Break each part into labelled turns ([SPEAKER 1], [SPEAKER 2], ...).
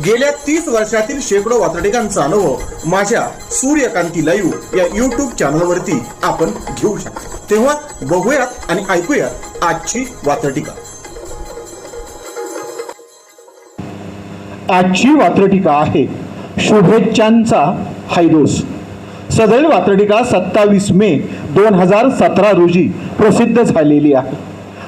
[SPEAKER 1] गेल्या तीस वर्षातील शेकडो वातडिकांचा अनुभव माझ्या सूर्यकांती लाईव्ह या युट्यूब चॅनलवरती आपण घेऊ शकतो. तेव्हा बघूयात आणि ऐकूयात आजची वातडिका
[SPEAKER 2] आजची वात्रटिका आहे शुभेच्छांचा हायदोस. सदैव वात्रटिका सत्तावीस मे दोन हजार सतरा रोजी प्रसिद्ध झालेली आहे.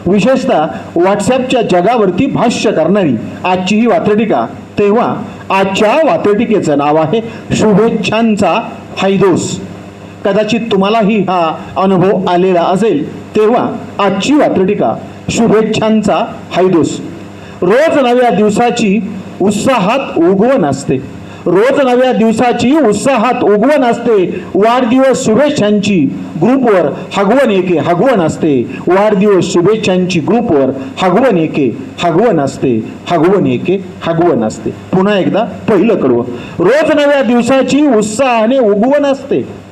[SPEAKER 2] विशेषतः व्हॉट्सॲपच्या जगावरती भाष्य करणारी आजची ही वात्रटिका तेव्हा आजच्या वात्रटिकेचं नाव आहे शुभेच्छांचा हायदोस कदाचित तुम्हालाही हा अनुभव आलेला असेल तेव्हा आजची वात्रटिका शुभेच्छांचा हायदोस रोज नव्या दिवसाची उत्साहात उगवण असते. रोज नव्या दिवसाची उत्साहात उगवण असते. वाढदिवस शुभेच्छांची ग्रुपवर हगवण एके हगवण असते. वाढदिवस शुभेच्छांची ग्रुपवर हगवण एके हगवण असते. हगवण एके हगवण असते. पुन्हा एकदा पहिलं कडवं. रोज नव्या दिवसाची उत्साहाने उगवण असते.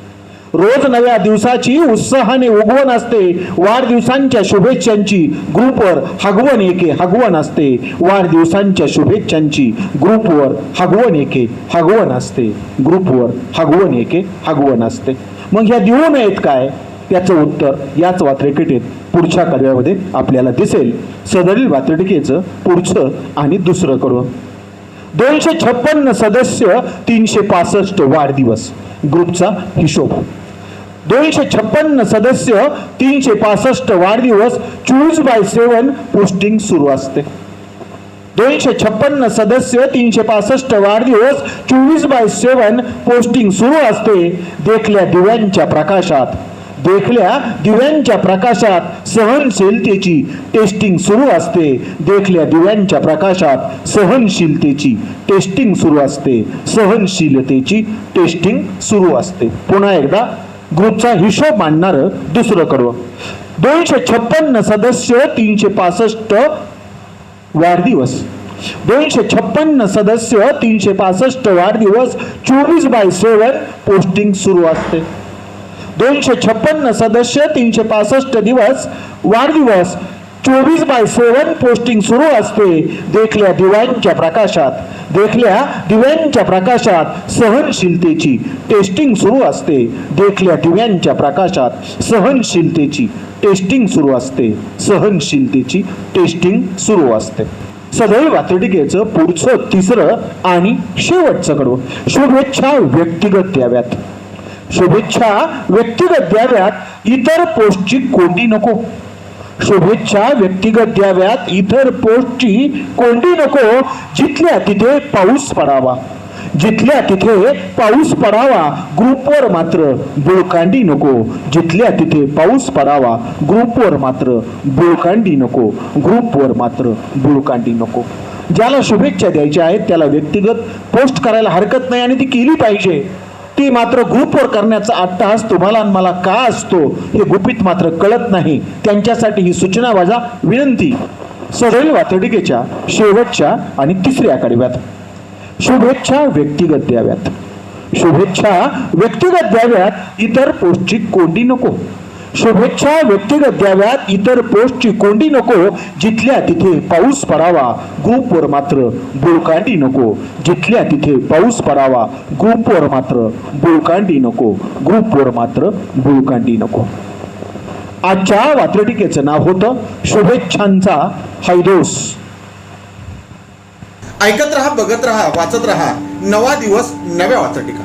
[SPEAKER 2] रोज नव्या दिवसाची उत्साहाने उगवण असते. वाढदिवसांच्या शुभेच्छांची ग्रुपवर हगवण एके हगवण असते. वाढदिवसांच्या शुभेच्छांची ग्रुपवर हगवण एके हगवण असते. ग्रुपवर हगवण एके हगवण असते. मग ह्या देऊ नयेत काय? त्याचं उत्तर याच वात्रटिकेत पुढच्या कडव्यामध्ये आपल्याला दिसेल. सदरील वात्रटिकेचं पुढचं आणि दुसरं कडवं दोनशे छप्पन्न सदस्य तीनशे पासष्ट वाढदिवस. ग्रुपचा हिशोब. दोनशे छप्पन्न सदस्य तीनशे पासष्ट वाढदिवस चोवीस बाय सेवन पोस्टिंग सुरू असते. दोनशे छप्पन्न सदस्य तीनशे पासष्ट वाढदिवस चोवीस बाय सेवन पोस्टिंग सुरू असते. देखल्या दिव्यांच्या प्रकाशात देखल्या दिव्यांच्या प्रकाशात सहनशीलतेची टेस्टिंग सुरू असते. देखल्या दिव्यांच्या प्रकाशात सहनशीलतेची टेस्टिंग सुरू असते. सहनशीलतेची टेस्टिंग सुरू असते. पुन्हा एकदा ग्रुपचा हिशोब मांडणारं दुसरं कडवं. दोनशे छप्पन्न सदस्य तीनशे पासष्ट वाढदिवस. दोनशे छप्पन्न सदस्य तीनशे पासष्ट वाढदिवस चोवीस बाय सेवन पोस्टिंग सुरू असते. दोनशे छप्पन्न सदस्य तीनशे पासष्ट दिवस वाढदिवस चोवीस बाय सेवन पोस्टिंग सुरू असते देखल्या दिव्यांच्या प्रकाशात. देखल्या दिव्यांच्या प्रकाशात सहनशीलतेची. टेस्टिंग सुरू असते. देखल्या दिव्यांच्या प्रकाशात सहनशीलतेची. टेस्टिंग सुरू असते. सहनशीलतेची टेस्टिंग सुरू असते. सदैव वातडिकेचं पुढचं तिसरं आणि शेवटचं कडवं शुभेच्छा व्यक्तिगत द्याव्यात. शुभेच्छा व्यक्तिगत द्याव्यात. इतर पोस्टची कोंडी नको. शुभेच्छा व्यक्तिगत द्याव्यात. इतर पोस्टची कोंडी नको. जिथल्या तिथे पाऊस पडावा. जिथल्या तिथे पाऊस पडावा ग्रुपवर मात्र बुळकांडी नको. जिथल्या तिथे पाऊस पडावा ग्रुपवर मात्र बुळकांडी नको. ग्रुपवर मात्र बुळकांडी नको. ज्याला शुभेच्छा द्यायच्या आहेत त्याला व्यक्तिगत पोस्ट करायला हरकत नाही आणि ती केली पाहिजे. ती मात्र ग्रुपवर करण्याचा अट्टहास तुम्हाला आणि मला का असतो हे गुपित मात्र कळत नाही. त्यांच्यासाठी ही सूचना वजा विनंती. सदैल वातडिकेच्या शेवटच्या आणि तिसऱ्या कडव्यात शुभेच्छा व्यक्तिगत द्याव्यात. शुभेच्छा व्यक्तिगत द्याव्यात. इतर पोस्टची कोंडी नको. शुभेच्छा व्यक्तिगत द्याव्यात. इतर पोस्टची कोंडी नको. जिथल्या तिथे पाऊस पडावा ग्रुपवर मात्र बुळकांडी नको. जिथल्या तिथे पाऊस पडावा ग्रुपवर मात्र बुळकांडी नको. ग्रुपवर मात्र बुळकांडी नको. आजच्या वात्रटिकेचं नाव होतं शुभेच्छांचा हैदोस.
[SPEAKER 1] ऐकत रहा बघत रहा वाचत रहा. नवा दिवस नव्या वाचटिका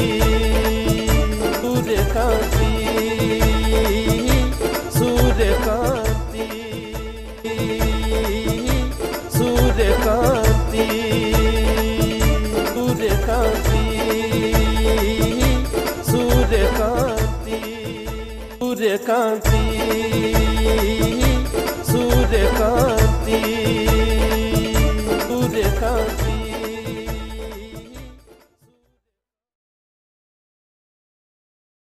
[SPEAKER 3] কাঁদি